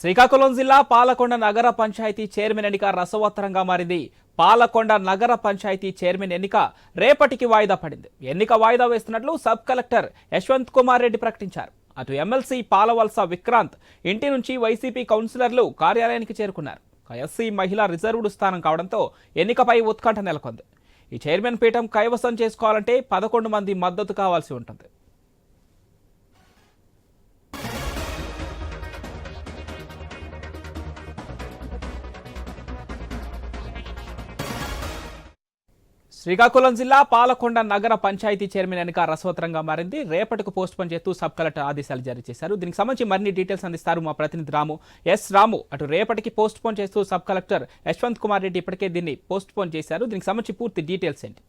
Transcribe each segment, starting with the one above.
శ్రీకాకుళం జిల్లా పాలకొండ నగర పంచాయతీ చైర్మన్ ఎన్నిక రసవత్తరంగా మారింది. పాలకొండ నగర పంచాయతీ చైర్మన్ ఎన్నిక రేపటికి వాయిదా పడింది. ఎన్నిక వాయిదా వేస్తున్నట్లు సబ్ కలెక్టర్ యశ్వంత్ కుమార్ రెడ్డి ప్రకటించారు. అటు ఎమ్మెల్సీ పాలవలస విక్రాంత్ ఇంటి నుంచి వైసీపీ కౌన్సిలర్లు కార్యాలయానికి చేరుకున్నారు. ఎస్సీ మహిళా రిజర్వ్డ్ స్థానం కావడంతో ఎన్నికపై ఉత్కంఠ నెలకొంది. ఈ చైర్మన్ పీఠం కైవసం చేసుకోవాలంటే పదకొండు మంది మద్దతు కావాల్సి ఉంటుంది. శ్రీకాకుళం జిల్లా పాలకొండ నగర పంచాయతీ చైర్మన్ ఎన్నిక రసవత్తరంగా మారింది. రేపటికి పోస్ట్ పోన్ చేస్తూ సబ్ కలెక్టర్ ఆదేశాలు జారీ చేశారు. దీనికి సంబంధించి మరిన్ని డీటెయిల్స్ అందిస్తారు మా ప్రతినిధి రాము. ఎస్ రాము అటు రేపటికి పోస్ట్ పోన్ చేస్తూ సబ్ కలెక్టర్ యశ్వంత్ కుమార్ రెడ్డి ఇప్పటికే దీన్ని పోస్ట్ పోన్ చేశారు. దీనికి సంబంధించి పూర్తి డీటెయిల్స్ ఏంటి?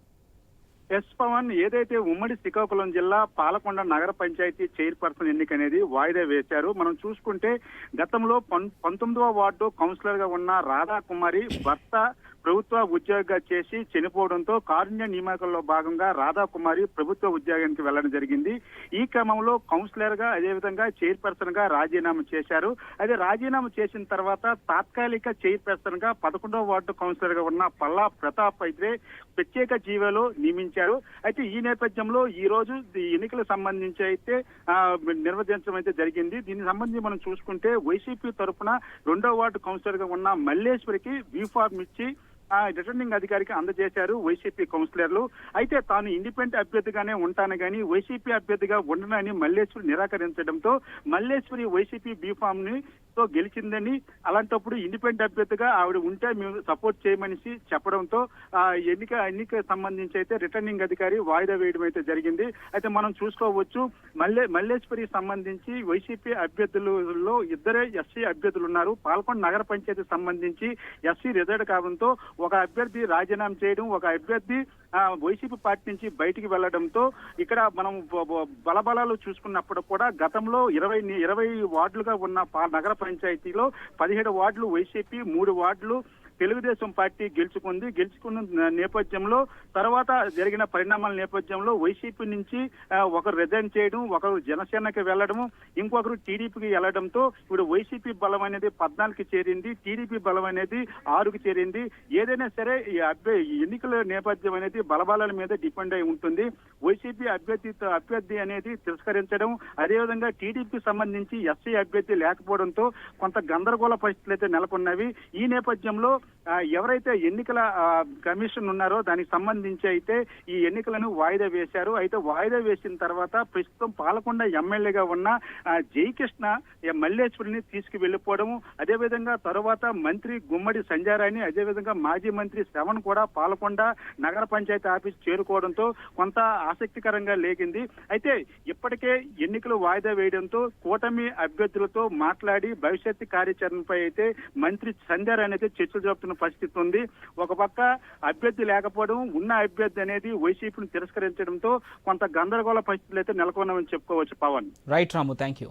ఎస్ పవన్ ఏదైతే ఉమ్మడి శ్రీకాకుళం జిల్లా పాలకొండ నగర పంచాయతీ చైర్పర్సన్ ఎన్నిక అనేది వాయిదా వేశారు. మనం చూసుకుంటే గతంలో పం- పంతొమ్మిదవ వార్డు కౌన్సిలర్గా ఉన్న రాధాకుమారి భర్త ప్రభుత్వ ఉద్యోగిగా చేసి చనిపోవడంతో కారుణ్య నియామకంలో భాగంగా రాధాకుమారి ప్రభుత్వ ఉద్యోగానికి వెళ్ళడం జరిగింది. ఈ క్రమంలో కౌన్సిలర్గా అదేవిధంగా చైర్పర్సన్గా రాజీనామా చేశారు. అదే రాజీనామా చేసిన తర్వాత తాత్కాలిక చైర్పర్సన్గా పదకొండవ వార్డు కౌన్సిలర్గా ఉన్న పల్లా ప్రతాప్ అయితే ప్రత్యేక జీవోలో నియమించారు. అయితే ఈ నేపథ్యంలో ఈ రోజు ఎన్నికల ఎన్నికలకు సంబంధించి అయితే నిర్వహించడం అయితే జరిగింది. దీనికి సంబంధించి మనం చూసుకుంటే వైసీపీ తరఫున రెండో వార్డు కౌన్సిలర్గా ఉన్న మల్లేశ్వరికి వ్యూఫార్మ్ ఇచ్చి రిటర్నింగ్ అధికారికి అందజేశారు వైసీపీ కౌన్సిలర్లు. అయితే తాను ఇండిపెండెంట్ అభ్యర్థిగానే ఉంటాను కానీ వైసీపీ అభ్యర్థిగా ఉండనని మల్లేశ్వరి నిరాకరించడంతో మల్లేశ్వరి వైసీపీ బీఫామ్ని తో గెలిచిందని అలాంటప్పుడు ఇండిపెండెంట్ అభ్యర్థిగా ఆవిడ ఉంటే మేము సపోర్ట్ చేయమనిసి చెప్పడంతో ఆ ఎన్నిక ఎన్నిక సంబంధించి అయితే రిటర్నింగ్ అధికారి వాయిదా వేయడం అయితే జరిగింది. అయితే మనం చూసుకోవచ్చు మల్లె మల్లేశ్వరి సంబంధించి వైసీపీ అభ్యర్థులలో ఇద్దరే ఎస్సీ అభ్యర్థులు ఉన్నారు. పాల్కొండ నగర పంచాయతీ సంబంధించి ఎస్సీ రిజర్వ్ కావడంతో ఒక అభ్యర్థి రాజీనామా చేయడం ఒక అభ్యర్థి వైసీపీ పార్టీ నుంచి బయటికి వెళ్ళడంతో ఇక్కడ మనం బలబలాలు చూసుకున్నప్పుడు కూడా గతంలో ఇరవై ఇరవై వార్డులుగా ఉన్న పా- నగర పంచాయతీలో పదిహేడు వార్డులు వైసీపీ మూడు వార్డులు తెలుగుదేశం పార్టీ గెలుచుకుంది. గెలుచుకున్న నేపథ్యంలో తర్వాత జరిగిన పరిణామాల నేపథ్యంలో వైసీపీ నుంచి ఒకరు రిజైన్ చేయడం ఒకరు జనసేనకి వెళ్ళడము ఇంకొకరు టీడీపీకి వెళ్ళడంతో ఇప్పుడు వైసీపీ బలం అనేది పద్నాలుగుకి చేరింది. టీడీపీ బలం అనేది ఆరుకి చేరింది. ఏదైనా సరే ఈ అభ్య ఎన్నికల నేపథ్యం అనేది బలబలాల మీద డిపెండ్ అయి ఉంటుంది. వైసీపీ అభ్యర్థి అభ్యర్థి అనేది తిరస్కరించడం అదేవిధంగా టీడీపీకి సంబంధించి ఎస్సీ అభ్యర్థి లేకపోవడంతో కొంత గందరగోళ పరిస్థితులు అయితే నెలకొన్నవి. ఈ నేపథ్యంలో ఎవరైతే ఎన్నికల కమిషన్ ఉన్నారో దానికి సంబంధించి అయితే ఈ ఎన్నికలను వాయిదా వేశారు. అయితే వాయిదా వేసిన తర్వాత ప్రస్తుతం పాలకొండ ఎమ్మెల్యేగా ఉన్న జయకృష్ణ ఏ మల్లేశ్వరిని తీసుకువెళ్ళిపోవడం అదేవిధంగా తరువాత మంత్రి గుమ్మడి సంజారాణి అదేవిధంగా మాజీ మంత్రి శ్రవణ్ కూడా పాలకొండ నగర పంచాయతీ ఆఫీస్ చేరుకోవడంతో కొంత ఆసక్తికరంగా లేకింది అయితే ఇప్పటికే ఎన్నికలు వాయిదా వేయడంతో కూటమి అభ్యర్థులతో మాట్లాడి భవిష్యత్తు కార్యాచరణపై అయితే మంత్రి సంధ్యారాణి అయితే చర్చలు జరుపుతున్న పరిస్థితి ఉంది. ఒక పక్క అభ్యర్థి లేకపోవడం ఉన్న అభ్యర్థి అనేది వైసీపీని తిరస్కరించడంతో కొంత గందరగోళ పరిస్థితులు అయితే నెలకొన్నామని చెప్పుకోవచ్చు Pawan. Right Ramu thank you